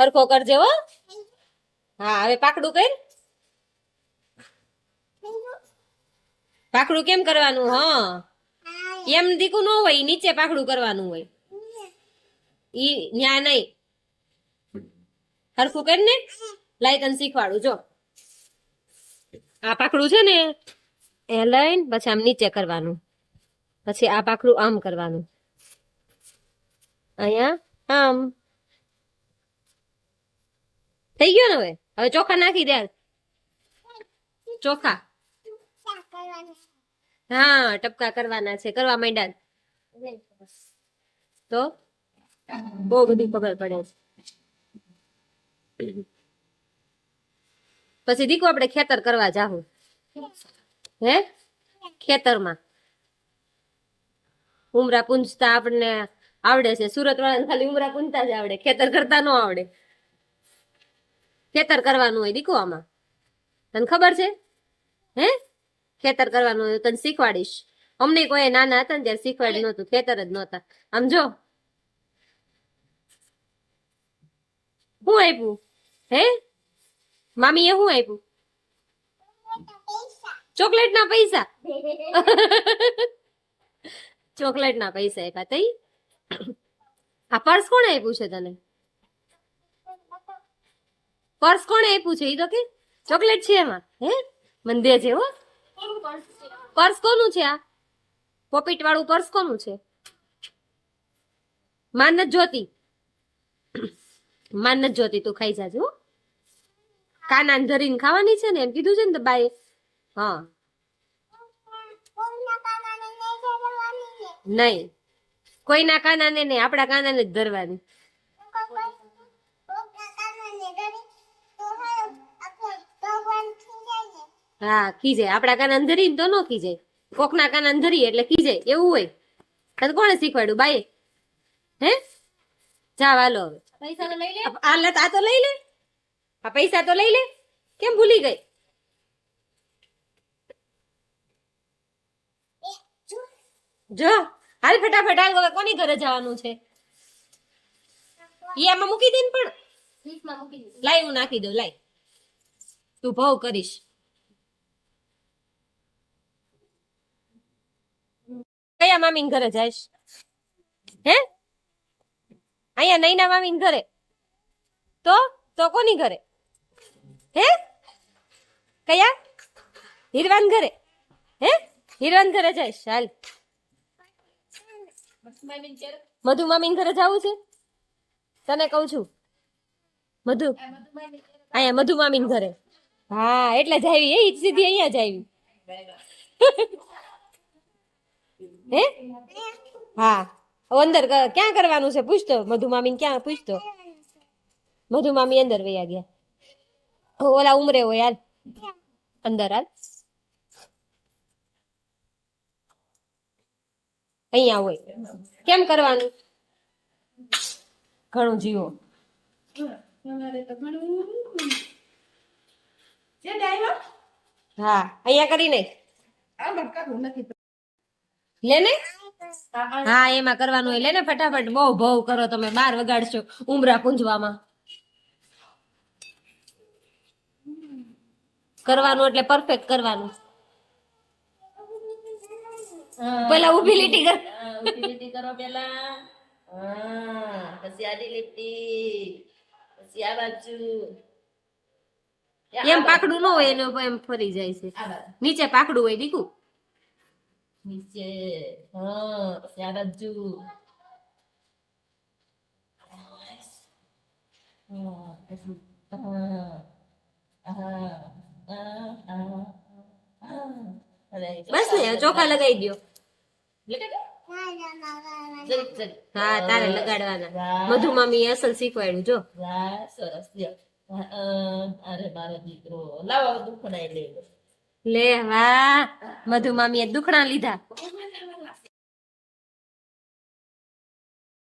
હરખો કરજે હો. હા, હવે પાકડું કર. પાકડું કેમ કરવાનું, હા? એમ દીકું ન હોય, નીચે પાકડું કરવાનું હોય. ઈ ન્યા નહીં હરખું કર ને. લાઈ તને શીખવાડું, જો. આ પાકડું છે ને, એ લઈને પછી આમ નીચે કરવાનું. પછી આ પાકડું આમ કરવાનું. અહીંયા આમ. થઈ ગયો ને હવે? હવે ચોખા નાખી દે ચોખા. હા, ટપકા કરવાના છે. કરવા માંડ્યા તો? બહુ બધી ખબર પડે છે. પછી દીકુ, આપણે ખેતર કરવા જાહું. હે? ખેતરમાં. ઉમરા પૂંજતા આપણને આવડે છે. સુરત વાળાને ખાલી ઉમરા પૂંજતા જ આવડે. ખેતર કરતા ન આવડે. ખેતર કરવાનું હોય દીકુ આમાં. તને ખબર છે? હે? ખેતર કરવાનું હોય તને શીખવાડીશ. અમને કોઈ નાના હતા ને ત્યારે શીખવાડી નહોતું ખેતર જ નહોતા. આમ જો. શું આપ્યું હે? મામીએ શું આપ્યું ચોકલેટ ના પૈસા. ચોકલેટ ના પૈસા આપ્યા તઈ? આ પર્સ કોણે આપ્યું છે તને? પર્સ કોણે આપ્યું છે? એ તો કે ચોકલેટ છે એમાં હે? મને દે છે હો? પર્સ કોનું છે આ? પોપીટ વાળું પર્સ કોનું છે? માન જ્યોતિ. જોતી માન જોતી તું ખાઈ જાજે હો. કાના ધરીને ખાવાની છે ને એમ કીધું છે ને બાઈ હા. નહીં. કોઈના કાનાને નહીં આપણા કાનાને જ ધરવાની. હા કીજે આપણા કાન અંધરી તો નો ખીજાય. કોકના કાન અંધરી એટલે કીજે એવું હોય. તને કોણે શીખવાડ્યું બાઈ હે? જા વાલો હવે. પૈસા તો લઈ લે. આ આ લે આ તો લઈ લે. આ પૈસા તો લઈ લે. કેમ ભૂલી ગઈ? જો. હાલ ફટાફટ હાલ હવે કોની ઘરે જવાનું છે? ઈ આમાં મૂકી દે ને પણ. લાઈ હું નાખી દઉં લાઈ તું ભાવ કરીશ. કયા મામી ઘરે જઈશ. હે? અહીંયા નૈના મામી ઘરે. તો? તો કોની ઘરે? હે? કયા? હિરવાન ઘરે. હે? હિરવાન ઘરે જઈશ. હાલ. મધુ મામી ઘરે જવું છે? તને કહું છું. મધુ. અહીંયા મધુ મામી ઘરે. હા, એટલે જ આવી એ સીધી અહીંયા જ આવી. હે? હા. હવે અંદર ક્યાં કરવાનું છે? પૂછતો. મધુ મામીને ક્યાં પૂછતો? મધુ મામી અંદર વયા ગયા. ઓલા ઉમરે હોય હાલ. અંદર હાલ. અહીંયા હોય. કેમ કરવાનું? ઘણું જીવો. હા. અહીંયા કરી નાખ. લે ને? હા એમાં કરવાનું હોય. લે ને ફટાફટ. બહુ ભવ કરો તમે. બાર વગાડશો ઉમરા પૂંજવામાં કરવાનું એટલે પરફેક્ટ કરવાનું. પેલા ઊભી લીટી કર. લીટી કરો પેલા. હા પછી આડી લીટી. પછી આ બાજુ. એમ પાકડું ન હોય એને એમ ફરી જાય છે. નીચે પાકડું હોય દીકુ. નીચે હા હા. અરે, બસ ને ચોખા લગાવી દો. હા તારે લગાડવાના મધુ મામી અસલ શીખવાડ્યું જો સરસ. અરે મારો દીકરો લાવો દુખડાઈ લે લે વાહ મધુ મામીએ દુખણા લીધા.